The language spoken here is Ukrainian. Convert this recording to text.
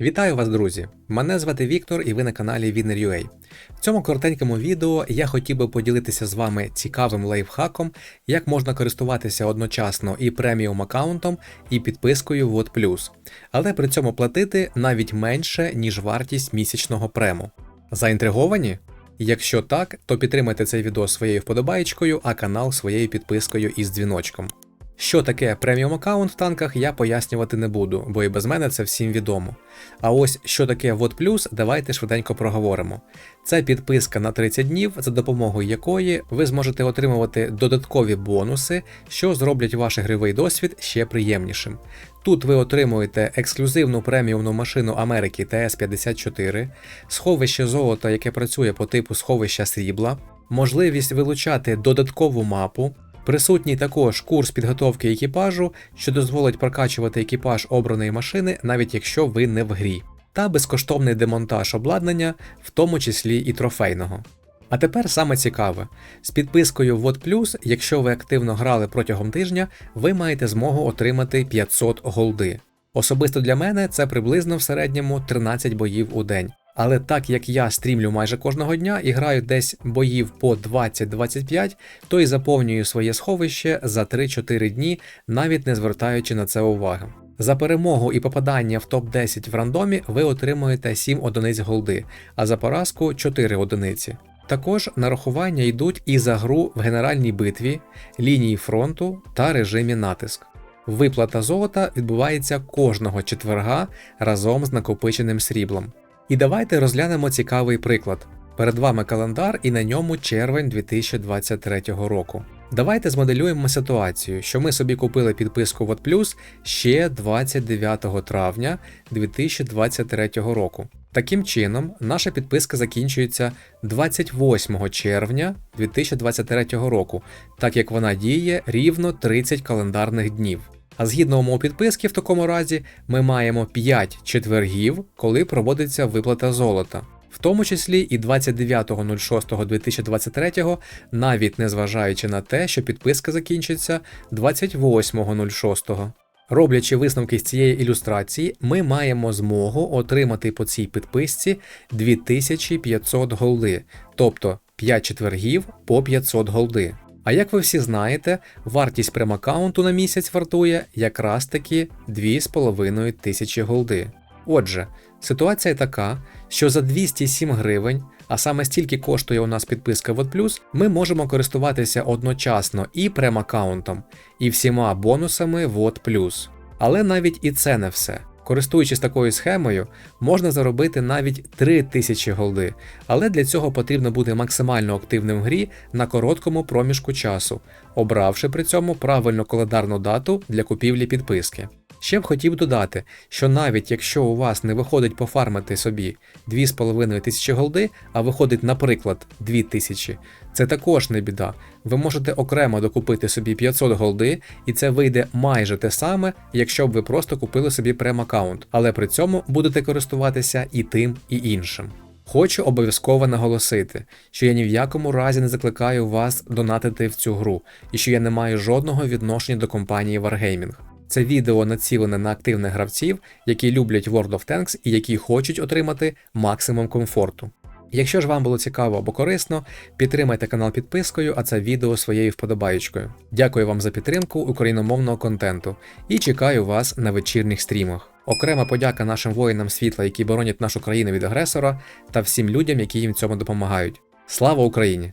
Вітаю вас, друзі! Мене звати Віктор і ви на каналі Winner.ua. В цьому коротенькому відео я хотів би поділитися з вами цікавим лайфхаком, як можна користуватися одночасно і преміум аккаунтом, і підпискою Plus, але при цьому платити навіть менше, ніж вартість місячного прему. Заінтриговані? Якщо так, то підтримайте цей відео своєю вподобаєчкою, а канал своєю підпискою із дзвіночком. Що таке преміум аккаунт в танках, я пояснювати не буду, бо і без мене це всім відомо. А ось що таке VOD Plus, давайте швиденько проговоримо. Це підписка на 30 днів, за допомогою якої ви зможете отримувати додаткові бонуси, що зроблять ваш ігровий досвід ще приємнішим. Тут ви отримуєте ексклюзивну преміумну машину Америки ТС-54, сховище золота, яке працює по типу сховища срібла, можливість вилучати додаткову мапу. Присутній також курс підготовки екіпажу, що дозволить прокачувати екіпаж обраної машини, навіть якщо ви не в грі, та безкоштовний демонтаж обладнання, в тому числі і трофейного. А тепер саме цікаве: з підпискою Plus, якщо ви активно грали протягом тижня, ви маєте змогу отримати 500 голди. Особисто для мене це приблизно в середньому 13 боїв у день. Але так як я стрімлю майже кожного дня і граю десь боїв по 20-25, то і заповнюю своє сховище за 3-4 дні, навіть не звертаючи на це уваги. За перемогу і попадання в топ-10 в рандомі ви отримуєте 7 одиниць голди, а за поразку 4 одиниці. Також нарахування йдуть і за гру в генеральній битві, лінії фронту та режимі натиск. Виплата золота відбувається кожного четверга разом з накопиченим сріблом. І давайте розглянемо цікавий приклад. Перед вами календар і на ньому червень 2023 року. Давайте змоделюємо ситуацію, що ми собі купили підписку Plus ще 29 травня 2023 року. Таким чином, наша підписка закінчується 28 червня 2023 року, так як вона діє рівно 30 календарних днів. А згідно умов підписки, в такому разі ми маємо 5 четвергів, коли проводиться виплата золота. В тому числі і 29.06.2023, навіть незважаючи на те, що підписка закінчиться 28.06. Роблячи висновки з цієї ілюстрації, ми маємо змогу отримати по цій підписці 2500 голди, тобто 5 четвергів по 500 голди. А як ви всі знаєте, вартість прем-аккаунту на місяць вартує якраз таки 2,5 тисячі голди. Отже, ситуація така, що за 207 гривень, а саме стільки коштує у нас підписка Plus, ми можемо користуватися одночасно і прем-аккаунтом, і всіма бонусами Plus. Але навіть і це не все. Користуючись такою схемою, можна заробити навіть 3000 голди, але для цього потрібно бути максимально активним в грі на короткому проміжку часу, обравши при цьому правильну календарну дату для купівлі підписки. Ще б хотів додати, що навіть якщо у вас не виходить пофармити собі 2,5 тисячі голди, а виходить, наприклад, 2000, це також не біда. Ви можете окремо докупити собі 500 голди, і це вийде майже те саме, якщо б ви просто купили собі прем-аккаунт, але при цьому будете користуватися і тим, і іншим. Хочу обов'язково наголосити, що я ні в якому разі не закликаю вас донатити в цю гру, і що я не маю жодного відношення до компанії Wargaming. Це відео націлене на активних гравців, які люблять World of Tanks і які хочуть отримати максимум комфорту. Якщо ж вам було цікаво або корисно, підтримайте канал підпискою, а це відео своєю вподобаєчкою. Дякую вам за підтримку україномовного контенту і чекаю вас на вечірніх стрімах. Окрема подяка нашим воїнам світла, які боронять нашу країну від агресора, та всім людям, які їм цьому допомагають. Слава Україні!